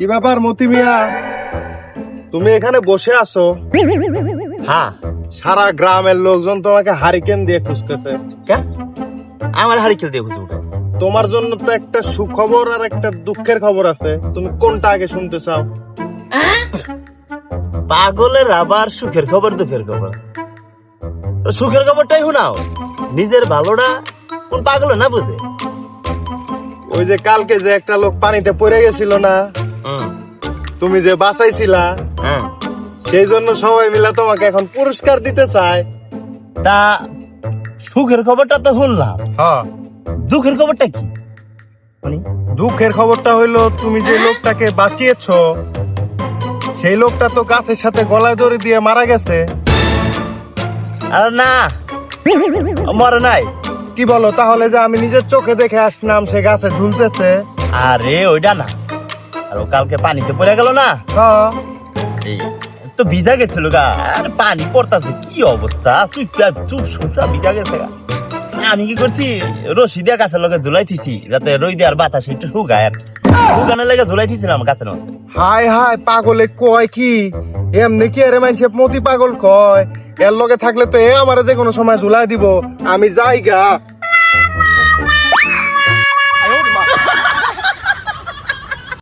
কি ব্যাপার মতি মিয়া? তুমি এখানে বসে আছো? হ্যাঁ। সারা গ্রামের লোকজন তোমাকে হারিকেন দিয়ে খুঁজতেছে। কে আমার হাড়ি খেলতে খুঁজবো কেন? তোমার জন্য তো একটা সুখবর আর একটা দুঃখের খবর আছে। তুমি কোনটা আগে শুনতে চাও? পাগলের আবার সুখের খবর দুঃখের খবর। সুখের খবরটাই শোনাও। নিজের ভালোটা কোন পাগল না বুঝে? ওই যে কালকে যে একটা লোক পানিতে পড়ে গেছিল না? তুমি যে বাঁচাইছিলা হ্যাঁ। সেই জন্য সবাই মিলে তোমাকে এখন পুরস্কার দিতে চায়। তা সুখের খবরটা তো শুনলাম। হ্যাঁ। দুঃখের খবরটা কি? দুঃখের খবরটা হইল তুমি যে লোকটাকে বাঁচিয়েছ সেই লোকটা তো গাছের সাথে গলায় দড়ি দিয়ে মারা গেছে। আর না মরে নাই। কি বলো তাহলে যে আমি নিজের চোখে দেখে আসলাম সে গাছে ঝুলতেছে। আরে ওইটা না। আর ও কালকে পানিতে পড়ে গেল না? এই, তো ভিজা গেছিল গা। আর পানি পড়তাছে কি অবস্থা? চুপ চুপ ভিজা গেছে গা। আমি কি করছি? রশি দিয়া গাছের লগে ঝুলাই থিছি যাতে রই দেওয়ার বাতাস একটু শুকায় আর শুকানোর লেগে গাছের মধ্যে। হাই হাই পাগলে কয় কি? এমনি কি আরে মানছে মতি পাগল কয়? এর লগে থাকলে তো এ আমারে যে কোনো সময় ঝুলাই দিব। আমি যাই গা।